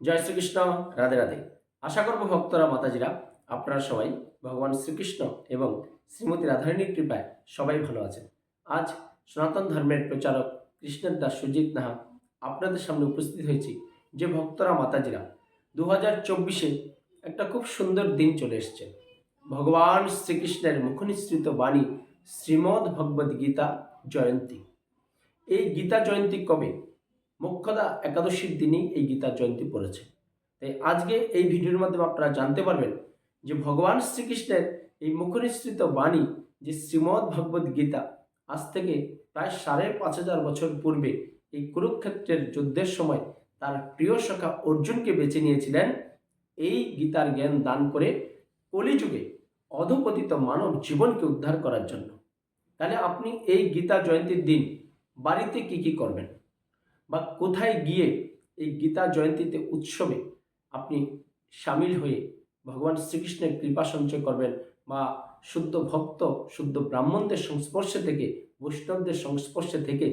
জয় শ্রীকৃষ্ণ, রাধে রাধে। আশা করব ভক্তরা, মাতাজিরা, আপনারা সবাই ভগবান শ্রীকৃষ্ণ এবং শ্রীমতী রাধারণীর কৃপায় সবাই ভালো আছেন। আজ সনাতন ধর্মের প্রচারক কৃষ্ণের দাস সুজিত নাহা আপনাদের সামনে উপস্থিত হয়েছি। যে ভক্তরা, মাতাজিরা দু হাজার চব্বিশে একটা খুব সুন্দর দিন চলে এসছে। ভগবান শ্রীকৃষ্ণের মুখনিসৃত বাণী শ্রীমদ্ ভগবদ্ গীতা জয়ন্তী। এই গীতা জয়ন্তী কবে? মোক্ষদা একাদশীর দিনই এই গীতা জয়ন্তী পড়েছে। তাই আজকে এই ভিডিওর মাধ্যমে আপনারা জানতে পারবেন যে ভগবান শ্রীকৃষ্ণের এই মুখনিসৃত বাণী যে শ্রীমদ্ ভগবদ্ গীতা, আজ থেকে প্রায় সাড়ে পাঁচ হাজার বছর পূর্বে এই কুরুক্ষেত্রের যুদ্ধের সময় তার প্রিয় সখা অর্জুনকে বেছে নিয়েছিলেন। এই গীতার জ্ঞান দান করে কলিযুগে অধপতিত মানব জীবনকে উদ্ধার করার জন্য। তাহলে আপনি এই গীতা জয়ন্তীর দিন বাড়িতে কি কি করবেন? বা কোথায় গিয়ে এই গীতা জয়ন্তীতে উৎসবে আপনি সামিল হয়ে ভগবান শ্রীকৃষ্ণের কৃপা সঞ্চয় করবেন বা শুদ্ধ ভক্ত, শুদ্ধ ব্রাহ্মণদের সংস্পর্শে থেকে, বৈষ্ণবদের সংস্পর্শে থেকে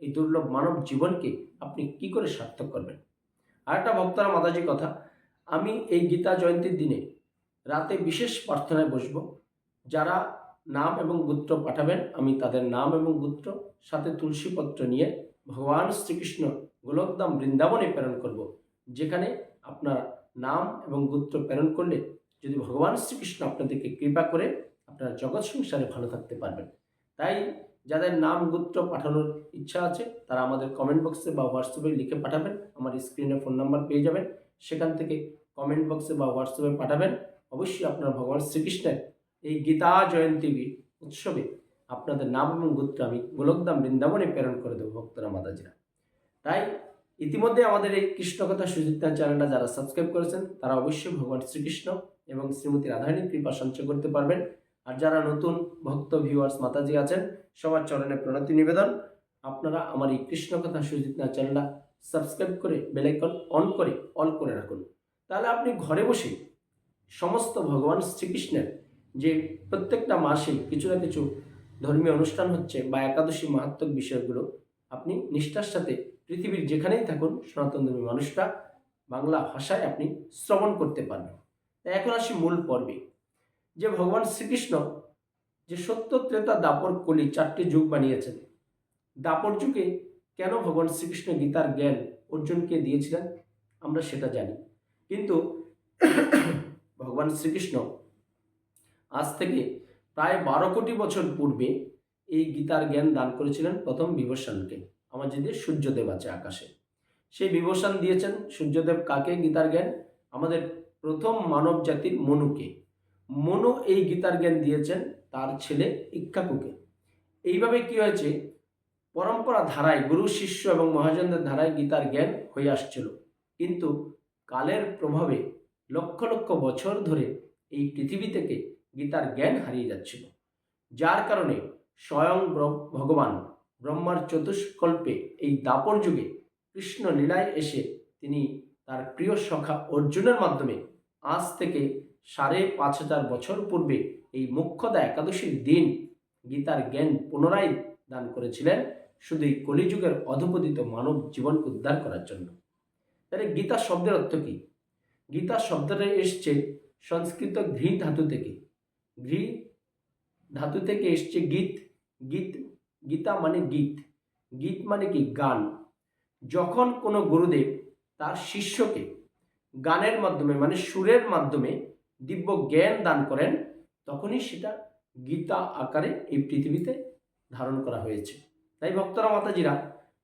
এই দুর্লভ মানব জীবনকে আপনি কি করে সার্থক করবেন? আর একটা ভক্তরা মাতাজি কথা, আমি এই গীতা জয়ন্তীর দিনে রাতে বিশেষ প্রার্থনায় বসবো। যারা নাম এবং গোত্র পাঠাবেন, আমি তাদের নাম এবং গোত্র, সাথে তুলসীপত্র নিয়ে ভগবান শ্রীকৃষ্ণ গোলকধাম বৃন্দাবনে প্রেরণ করব, যেখানে আপনার নাম এবং গোত্র প্রেরণ করলে যদি ভগবান শ্রীকৃষ্ণ আপনাদেরকে কৃপা করে আপনারা জগৎ সংসারে ভালো থাকতে পারবেন। তাই যাদের নাম, গোত্র পাঠানোর ইচ্ছা আছে, তারা আমাদের কমেন্ট বক্সে বা হোয়াটসঅ্যাপে লিখে পাঠাবেন, আমার স্ক্রিনে ফোন নাম্বার পেয়ে যাবেন, সেখান থেকে কমেন্ট বক্সে বা হোয়াটসঅ্যাপে পাঠাবেন। অবশ্যই আপনারা ভগবান শ্রীকৃষ্ণের এই গীতা জয়ন্তী উৎসবে আপনাদের নাম এবং গোত্র আমি গোলকধাম বৃন্দাবনে প্রেরণ করে দেবো ভক্তরা মাতাজিরা। তাই ইতিমধ্যে আমাদের এই কৃষ্ণকথা সুচিত্রা চ্যানেলটা যারা সাবস্ক্রাইব করেছেন, তারা অবশ্যই ভগবান শ্রীকৃষ্ণ এবং শ্রীমতী রাধারণীর কৃপা সঞ্চয় করতে পারবেন। আর যারা নতুন ভক্ত ভিউয়ার্স মাতাজি আছেন, সবার চরণে প্রণতি নিবেদন। আপনারা আমার এই কৃষ্ণকথা সুচিত্রা চ্যানেলটা সাবস্ক্রাইব করে বেলাইকন অন করে, অল করে রাখুন। তাহলে আপনি ঘরে বসে সমস্ত ভগবান শ্রীকৃষ্ণের যে প্রত্যেকটা মাসে কিছু না কিছু ধর্মীয় অনুষ্ঠান হচ্ছে বা একাদশী মাহাত্মক বিষয়গুলো, আপনি নিষ্ঠার সাথে পৃথিবীর যেখানেই থাকুন, সনাতন ধর্মী মানুষরা বাংলা ভাষায় আপনি শ্রবণ করতে পারবেন। তাই এখন আসি মূল পর্বে। যে ভগবান শ্রীকৃষ্ণ যে সত্য ত্রেতা দাপর কলি চারটি যুগ বানিয়েছেন, দাপর যুগে কেন ভগবান শ্রীকৃষ্ণ গীতার জ্ঞান অর্জুনকে দিয়েছিলেন, আমরা সেটা জানি। কিন্তু ভগবান শ্রীকৃষ্ণ আজ থেকে প্রায় বারো কোটি বছর পূর্বে এই গীতার জ্ঞান দান করেছিলেন প্রথম বিভূষণকে আমার যদি সূর্যদেব আছে আকাশে। সেই বিভূষণ দিয়েছেন, সূর্যদেব কাকে গীতার জ্ঞান? আমাদের প্রথম মানব জাতির মনুকে। মনু এই গীতার জ্ঞান দিয়েছেন, তার ছেলে ইক্কাকুকে এইভাবে কি হয়েছে? পরম্পরা ধারায়, গুরু, শিষ্য এবং মহাজনদের ধারায় গীতার জ্ঞান হয়ে আসছিল। কিন্তু কালের প্রভাবে লক্ষ লক্ষ বছর ধরে এই পৃথিবী থেকে গীতার জ্ঞান হারিয়ে যাচ্ছিল। যার কারণে স্বয়ং ভগবান ব্রহ্মার চতুষ্কল্পে এই দাপর যুগে কৃষ্ণ লীলায় এসে তিনি তার প্রিয় সখা অর্জুনের মাধ্যমে আজ থেকে সাড়ে পাঁচ হাজার বছর পূর্বে এই মুখ্যদা একাদশীর দিন গীতার জ্ঞান পুনরায় দান করেছিলেন শুধু এই কলিযুগের অধপতিত মানব জীবনকে উদ্ধার করার জন্য। তাহলে গীতা শব্দের অর্থ কী? গীতা শব্দটা এসছে সংস্কৃত ঘৃ ধাতু থেকে। ঘৃ, ধাতু থেকে এসছে গীত। গীত, গীতা মানে গীত। গীত মানে কি? গান। যখন কোনো গুরুদেব তার শিষ্যকে গানের মাধ্যমে মানে সুরের মাধ্যমে দিব্য জ্ঞান দান করেন, তখনই সেটা গীতা আকারে এই পৃথিবীতে ধারণ করা হয়েছে। তাই ভক্তরা, মাতাজিরা,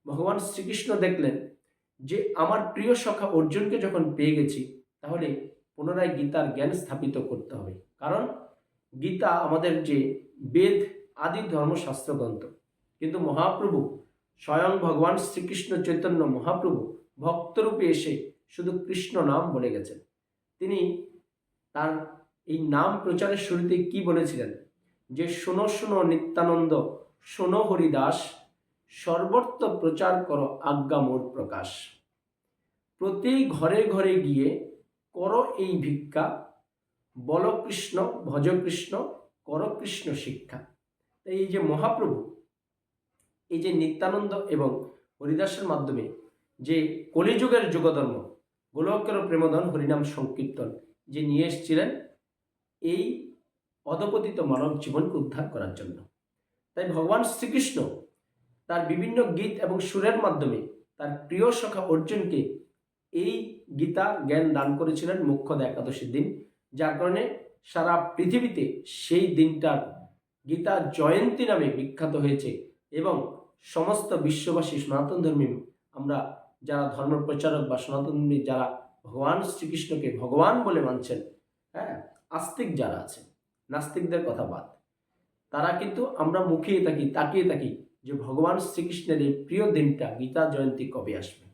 ভগবান শ্রীকৃষ্ণ দেখলেন যে আমার প্রিয় সখা অর্জুনকে যখন পেয়ে গেছি, তাহলে পুনরায় গীতার জ্ঞান স্থাপিত করতে হবে। কারণ গীতা আমাদের যে বেদ আদি ধর্মশাস্ত্র গ্রন্থ। কিন্তু মহাপ্রভু স্বয়ং ভগবান শ্রীকৃষ্ণ চৈতন্য মহাপ্রভু ভক্তরূপে এসে শুধু কৃষ্ণ নাম বলে গেছেন। তিনি তার এই নাম প্রচারের শুরুতে কি বলেছিলেন? যে শোনো শোনো নিত্যানন্দ, শোনো হরিদাস, সর্বত্র প্রচার করো আজ্ঞা মোর প্রকাশ। প্রতি ঘরে ঘরে গিয়ে করো এই ভিক্ষা বল কৃষ্ণ ভজ কৃষ্ণ কর কৃষ্ণ শিক্ষা। তাই এই যে মহাপ্রভু, এই যে নিত্যানন্দ এবং হরিদাসের মাধ্যমে যে কলিযুগের যুগধর্ম, গোলকের প্রেমদন হরিনাম সংকীর্তন যে নিয়ে এসেছিলেন, এই অধপতিত মানব জীবনকে উদ্ধার করার জন্য। তাই ভগবান শ্রীকৃষ্ণ তার বিভিন্ন গীত এবং সুরের মাধ্যমে তার প্রিয় সখা অর্জুনকে এই গীতা জ্ঞান দান করেছিলেন মুখ্যদ একাদশীর দিন। যার কারণে সারা পৃথিবীতে সেই দিনটার গীতা জয়ন্তী নামে বিখ্যাত হয়েছে এবং সমস্ত বিশ্ববাসী সনাতন ধর্মী আমরা যারা ধর্ম প্রচারক বা সনাতন ধর্মী যারা ভগবান শ্রীকৃষ্ণকে ভগবান বলে মানছেন হ্যাঁ আস্তিক যারা আছে নাস্তিকদের কথা বাদ, তারা কিন্তু আমরা মুখিয়ে থাকি, তাকিয়ে থাকি যে ভগবান শ্রীকৃষ্ণের এই প্রিয় দিনটা গীতা জয়ন্তী কবে আসবে।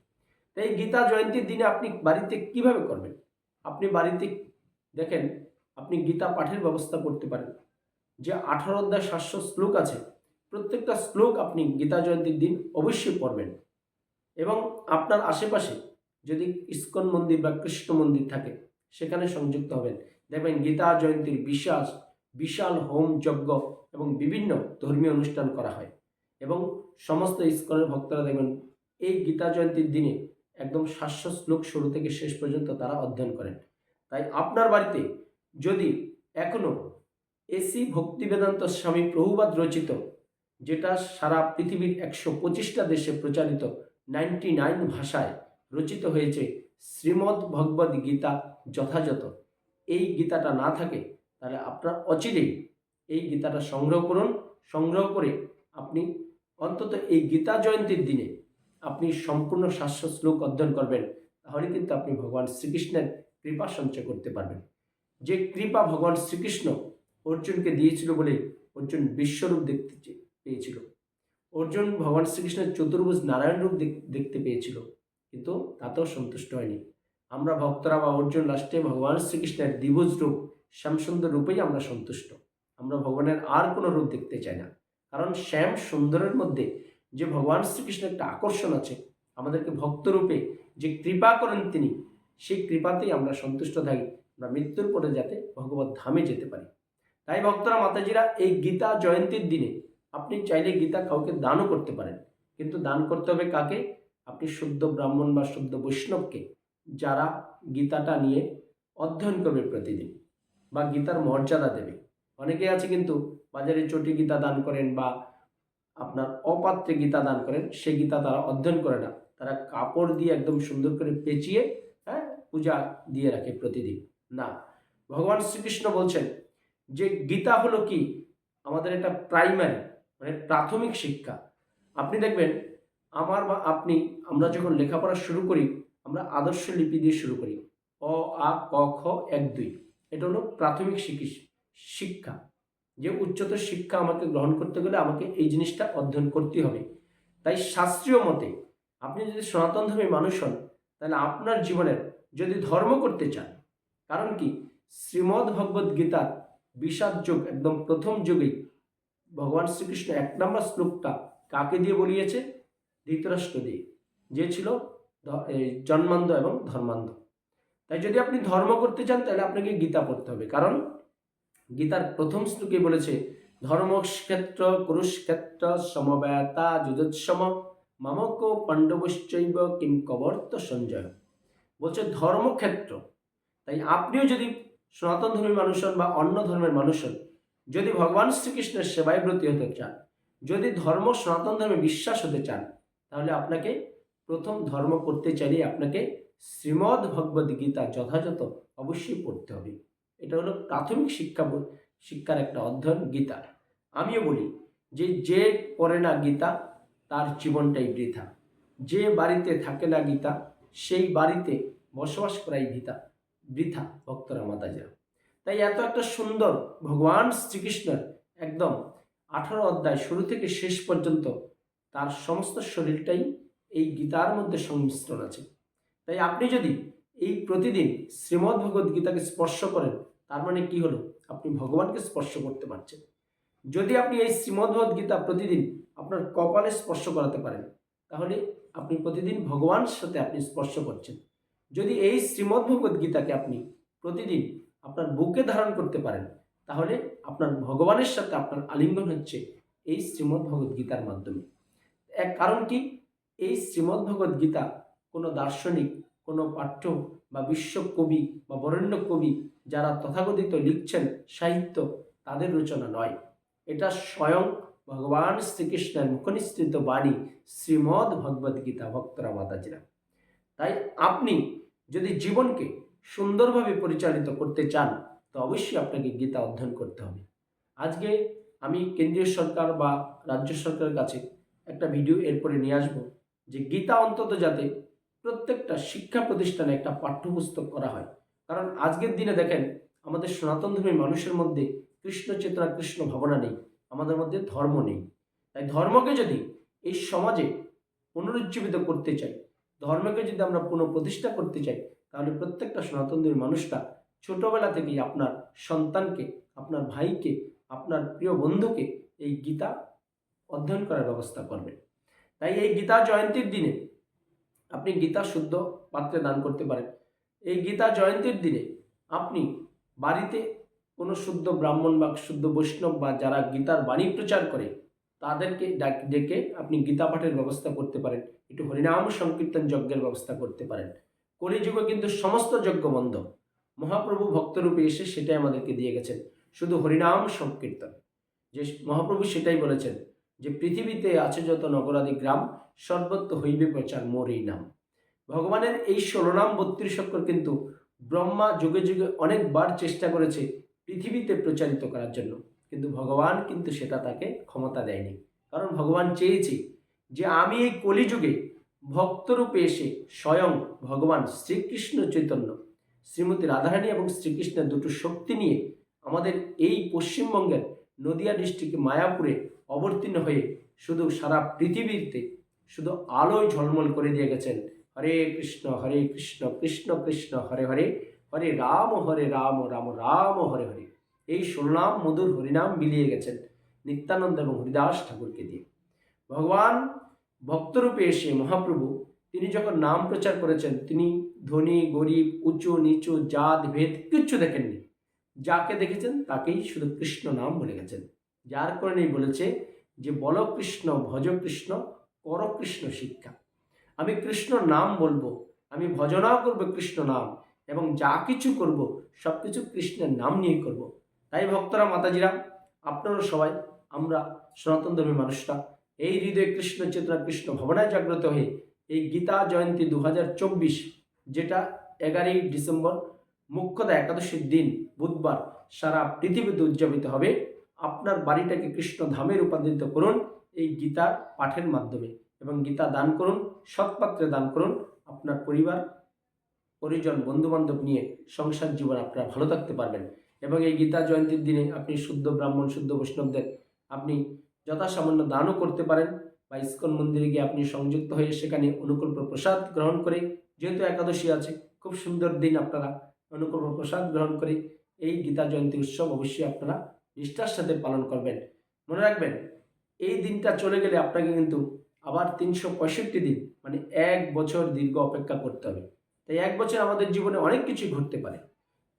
তাই গীতা জয়ন্তীর দিনে আপনি বাড়িতে কীভাবে করবেন? আপনি বাড়িতে দেখেন, আপনি গীতা পাঠের ব্যবস্থা করতে পারেন। যে আঠারো অধ্যায় সাতশো শ্লোক আছে, প্রত্যেকটা শ্লোক আপনি গীতা জয়ন্তীর দিন অবশ্যই পড়বেন। এবং আপনার আশেপাশে যদি ইস্কন মন্দির বা কৃষ্ণ মন্দির থাকে, সেখানে সংযুক্ত হবেন। দেখবেন গীতা জয়ন্তীর বিশ্বাস, বিশাল হোম যজ্ঞ এবং বিভিন্ন ধর্মীয় অনুষ্ঠান করা হয়। এবং সমস্ত ইস্কনের ভক্তরা দেখবেন, এই গীতা জয়ন্তীর দিনে একদম সাতশো শ্লোক শুরু থেকে শেষ পর্যন্ত তারা অধ্যয়ন করেন। তাই আপনার বাড়িতে যদি এখনও এসি ভক্তি বেদান্ত স্বামী প্রভুবাদ রচিত, যেটা সারা পৃথিবীর একশো পঁচিশটা দেশে প্রচারিত নাইনটি নাইন ভাষায় রচিত হয়েছে, শ্রীমদ্ ভগবদ গীতা যথাযথ। এই গীতাটা না থাকে, তাহলে আপনার অচিরেই এই গীতাটা সংগ্রহ করুন। সংগ্রহ করে আপনি অন্তত এই গীতা জয়ন্তীর দিনে আপনি সম্পূর্ণ শাস্ত্র শ্লোক অধ্যয়ন করবেন। তাহলে কিন্তু আপনি ভগবান শ্রীকৃষ্ণের কৃপা সঞ্চয় করতে পারবেন। যে কৃপা ভগবান শ্রীকৃষ্ণ অর্জুনকে দিয়েছিল বলে অর্জুন বিশ্বরূপ দেখতে পেয়েছিল। অর্জুন ভগবান শ্রীকৃষ্ণের চতুর্ভুজ নারায়ণ রূপ দেখতে পেয়েছিল, কিন্তু তাতেও সন্তুষ্ট হয়নি। আমরা ভক্তরা বা অর্জুন লাস্টে ভগবান শ্রীকৃষ্ণের দ্বিভুজ রূপ, শ্যামসুন্দর রূপেই আমরা সন্তুষ্ট। আমরা ভগবানের আর কোনো রূপ দেখতে চাই না। কারণ শ্যাম সুন্দরের মধ্যে যে ভগবান শ্রীকৃষ্ণের একটা আকর্ষণ আছে, আমাদেরকে ভক্তরূপে যে কৃপা করেন তিনি সেই কৃপাতেই আমরা সন্তুষ্ট থাকি আমরা মৃত্যুর পরে যাতে ভগবত ধামে যেতে পারি। তাই ভক্তরা, মাতাজিরা, এই গীতা জয়ন্তীর দিনে আপনি চাইলে গীতা কাউকে দানও করতে পারেন। কিন্তু দান করতে হবে কাকে? আপনি শুদ্ধ ব্রাহ্মণ বা শুদ্ধ বৈষ্ণবকে, যারা গীতাটা নিয়ে অধ্যয়ন করবে প্রতিদিন বা গীতার মর্যাদা দেবে। অনেকে আছে কিন্তু বাজারে চটি গীতা দান করেন বা আপনার অপাত্রে গীতা দান করেন সে গীতা তারা অধ্যয়ন করে না। তারা কাপড় দিয়ে একদম সুন্দর করে পেঁচিয়ে পূজা দিয়ে রাখে প্রতিদিন। না, ভগবান শ্রীকৃষ্ণ বলছেন যে গীতা হলো কি? আমাদের একটা প্রাইমারি মানে প্রাথমিক শিক্ষা। আপনি দেখবেন, আমার বা আপনি, আমরা যখন লেখাপড়া শুরু করি, আমরা আদর্শ লিপি দিয়ে শুরু করি। অ, আ, ক, খ, এক, দুই। এটা হলো প্রাথমিক শিক্ষা। যে উচ্চতর শিক্ষা আমাকে গ্রহণ করতে গেলে আমাকে এই জিনিসটা অধ্যয়ন করতে হবে। তাই শাস্ত্রীয় মতে, আপনি যদি সনাতন ধর্মী মানুষ হন, তাহলে আপনার জীবনের যদি ধর্ম করতে চান কারণ কি? শ্রীমদ্ ভগবদ গীতার বিষাদ যুগ একদম প্রথম যুগেই ভগবান শ্রীকৃষ্ণ এক নম্বর শ্লোকটা কাকে দিয়ে বলিয়েছে? ধৃতরাষ্ট্র দিয়ে যে ছিল জন্মান্ধ এবং ধর্মান্ধ। তাই যদি আপনি ধর্ম করতে চান, তাহলে আপনাকে গীতা পড়তে হবে। কারণ গীতার প্রথম শ্লোকে বলেছে, ধর্মক্ষেত্র কুরুক্ষেত্র সমবেতা যুজোৎসম, মামক পাণ্ডবশ্চৈব কিম কবর্ত সঞ্জয়। বলছে ধর্মক্ষেত্র। তাই আপনিও যদি সনাতন ধর্মী মানুষ হন বা অন্য ধর্মের মানুষ হন, যদি ভগবান শ্রীকৃষ্ণের সেবায় ব্রতী হতে চান, যদি ধর্ম সনাতন ধর্মে বিশ্বাস হতে চান, তাহলে আপনাকে প্রথম ধর্ম করতে চাইলে আপনাকে শ্রীমদ্ ভগবদ গীতা যথাযথ অবশ্যই পড়তে হবে। এটা হলো প্রাথমিক শিক্ষা শিক্ষার একটা অধ্যয়ন গীতা। আমিও বলি যে যে পড়ে না গীতা, তার জীবনটাই বৃথা। যে বাড়িতে থাকে না গীতা, সেই বাড়িতে বসবাস করাই গীতা বৃথা ভক্তরা মাতাজিরা। তাই এত একটা সুন্দর ভগবান শ্রীকৃষ্ণের একদম আঠারো অধ্যায় শুরু থেকে শেষ পর্যন্ত তার সমস্ত শরীরটাই এই গীতার মধ্যে সংমিশ্রণ আছে। তাই আপনি যদি এই প্রতিদিন শ্রীমদ্ ভগবদ গীতাকে স্পর্শ করেন, তার মানে কি হলো? আপনি ভগবানকে স্পর্শ করতে পারছেন। যদি আপনি এই শ্রীমদ্ভগবদ গীতা প্রতিদিন আপনার কপালে স্পর্শ করাতে পারেন, তাহলে আপনি প্রতিদিন ভগবানের সাথে আপনি স্পর্শ করছেন। যদি এই শ্রীমদ্ভগবদ গীতাকে আপনি প্রতিদিন আপনার বুকে ধারণ করতে পারেন, তাহলে আপনার ভগবানের সাথে আপনার আলিঙ্গন হচ্ছে এই শ্রীমদ্ভগবদ গীতার মাধ্যমে। এক কারণ কি? এই শ্রীমদ্ভগবদ গীতা কোনো দার্শনিক, কোনো পাঠ্য বা বিশ্বকবি বা বরেণ্য কবি যারা তথাকথিত লিখছেন সাহিত্য, তাদের রচনা নয়। এটা স্বয়ং ভগবান শ্রীকৃষ্ণের মুখনিসৃত বাণী শ্রীমদ্ ভগবদ্ গীতা ভক্তরা মাতাজিরা। তাই আপনি যদি জীবনকে সুন্দরভাবে পরিচালিত করতে চান, তো অবশ্যই আপনাকে গীতা অধ্যয়ন করতে হবে। আজকে আমি কেন্দ্রীয় সরকার বা রাজ্য সরকারের কাছে একটা ভিডিও এরপরে নিয়ে আসব, যে গীতা অন্তত যাতে প্রত্যেকটা শিক্ষা প্রতিষ্ঠানে একটা পাঠ্যপুস্তক করা হয়। কারণ আজকের দিনে দেখেন, আমাদের সনাতন ধর্মী মানুষের মধ্যে কৃষ্ণ চেতনা, কৃষ্ণ ভাবনা নেই, আমাদের মধ্যে ধর্ম নেই। তাই ধর্মকে যদি এই সমাজে পুনরুজ্জীবিত করতে চাই ধর্মকে যদি আমরা পুনঃপ্রতিষ্ঠা করতে চাই, তাহলে প্রত্যেকটা সনাতন ধর্মী মানুষরা ছোটবেলা থেকেই আপনার সন্তানকে, আপনার ভাইকে, আপনার প্রিয় বন্ধুকে এই গীতা অধ্যয়ন করার ব্যবস্থা করবেন। তাই এই গীতা জয়ন্তীর দিনে আপনি গীতা শুদ্ধ পাত্রে দান করতে পারেন। এই গীতা জয়ন্তীর দিনে আপনি বাড়িতে কোনো শুদ্ধ ব্রাহ্মণ বা শুদ্ধ বৈষ্ণব বা যারা গীতার বাণী প্রচার করে তাদেরকে ডাক- আপনি গীতা পাঠের ব্যবস্থা করতে পারেন, একটু হরিনাম সংকীর্তন যজ্ঞের ব্যবস্থা করতে পারেন। কলিযুগে কিন্তু সমস্ত যজ্ঞ বন্ধ। মহাপ্রভু ভক্তরূপে এসে সেটাই আমাদেরকে দিয়ে গেছেন, শুধু হরিনাম সংকীর্তন। যে মহাপ্রভু সেটাই বলেছেন যে, পৃথিবীতে আছে যত নগরাদি গ্রাম, সর্বত্র হইবে প্রচার মোর এই নাম। ভগবানের এই ষোলো নাম বত্রিশ অক্ষর কিন্তু ব্রহ্মা যুগে যুগে অনেকবার চেষ্টা করেছে পৃথিবীতে প্রচারিত করার জন্য। কিন্তু ভগবান কিন্তু সেটা তাকে ক্ষমতা দেয়নি। কারণ ভগবান চেয়েছে যে আমি এই কলিযুগে ভক্তরূপে এসে স্বয়ং ভগবান শ্রীকৃষ্ণ চৈতন্য, শ্রীমতী রাধারানী এবং শ্রীকৃষ্ণের দুটো শক্তি নিয়ে আমাদের এই পশ্চিমবঙ্গের নদিয়া ডিস্ট্রিক্ট মায়াপুরে অবতীর্ণ হয়ে শুধু সারা পৃথিবীতে শুধু আলোয় ঝলমল করে দিয়ে গেছেন। হরে কৃষ্ণ হরে কৃষ্ণ কৃষ্ণ কৃষ্ণ, হরে হরে হরে রাম হরে রাম রাম রাম, হরে হরে। এই ষোলনাম মধুর হরিনাম মিলিয়ে গেছেন নিত্যানন্দ এবং হরিদাস ঠাকুরকে দিয়ে। ভগবান ভক্তরূপে এসে মহাপ্রভু, তিনি যখন নাম প্রচার করেছেন, তিনি ধনী, গরিব, উঁচু, নিচু, জাত, ভেদ কিচ্ছু দেখেননি। যাকে দেখেছেন তাকেই শুধু কৃষ্ণ নাম বলে গেছেন। যার কারণেই বলেছে যে, বল কৃষ্ণ, ভজ কৃষ্ণ, কর কৃষ্ণ শিক্ষা। আমি কৃষ্ণ নাম বলব, আমি ভজনাও করব কৃষ্ণ নাম, এবং যা কিছু করব সব কিছু কৃষ্ণের নাম নিয়েই করব। তাই ভক্তরা, মাতাজিরা, আপনারা সবাই, আমরা সনাতন ধর্মী মানুষরা, এই হৃদয়ে কৃষ্ণ চেতনা, কৃষ্ণ ভাবনায় জাগ্রত হয়ে এই গীতা জয়ন্তী দু হাজার চব্বিশ, যেটা এগারোই ডিসেম্বর মুখ্যতা একাদশীর দিন, বুধবার, সারা পৃথিবীতে উদযাপিত হবে। আপনার বাড়িটাকে কৃষ্ণ ধামে রূপান্তরিত করুন, এই গীতার পাঠের মাধ্যমে। এবং গীতা দান করুন, সৎপাত্রে দান করুন, আপনার পরিবার, পরিজন, বন্ধুবান্ধব নিয়ে সংসার জীবন আপনারা ভালো থাকতে পারবেন। এবং এই গীতা জয়ন্তীর দিনে আপনি শুদ্ধ ব্রাহ্মণ, শুদ্ধ বৈষ্ণবদের আপনি যথাসামান্য দানও করতে পারেন বা ইস্কন মন্দিরে গিয়ে আপনি সংযুক্ত হয়ে সেখানে অনুকল্প প্রসাদ গ্রহণ করে, যেহেতু একাদশী আছে, খুব সুন্দর দিন আপনারা অনুকল্প প্রসাদ গ্রহণ করে এই গীতা জয়ন্তী উৎসব অবশ্যই আপনারা নিষ্ঠার সাথে পালন করবেন। মনে রাখবেন, এই দিনটা চলে গেলে আপনাকে কিন্তু আবার তিনশো পঁয়ষট্টি দিন মানে এক বছর দীর্ঘ অপেক্ষা করতে হবে। তাই এক বছর আমাদের জীবনে অনেক কিছু ঘটতে পারে।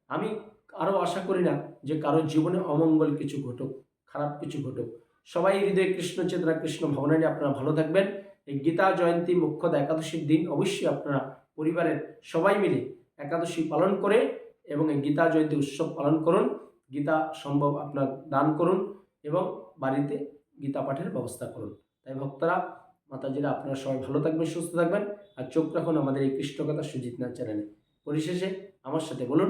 আমি আরও আশা করি না যে কারও জীবনে অমঙ্গল কিছু ঘটুক, খারাপ কিছু ঘটুক। সবাই হৃদয়ে কৃষ্ণ চেতনা, কৃষ্ণ ভাবনা নিয়ে আপনারা ভালো থাকবেন। এই গীতা জয়ন্তী মুখ্যত একাদশীর দিন অবশ্যই আপনারা পরিবারের সবাই মিলে একাদশী পালন করে এবং এই গীতা জয়ন্তী উৎসব পালন করুন। গীতা সম্ভব আপনার দান করুন এবং বাড়িতে গীতা পাঠের ব্যবস্থা করুন। তাই ভক্তরা, মাতাজিরা, আপনারা সবাই ভালো থাকবেন, সুস্থ থাকবেন। আর চোখ রাখুন আমাদের এই কৃষ্ণকথা সুজিত নাথ চ্যানেলে। পরিশেষে আমার সাথে বলুন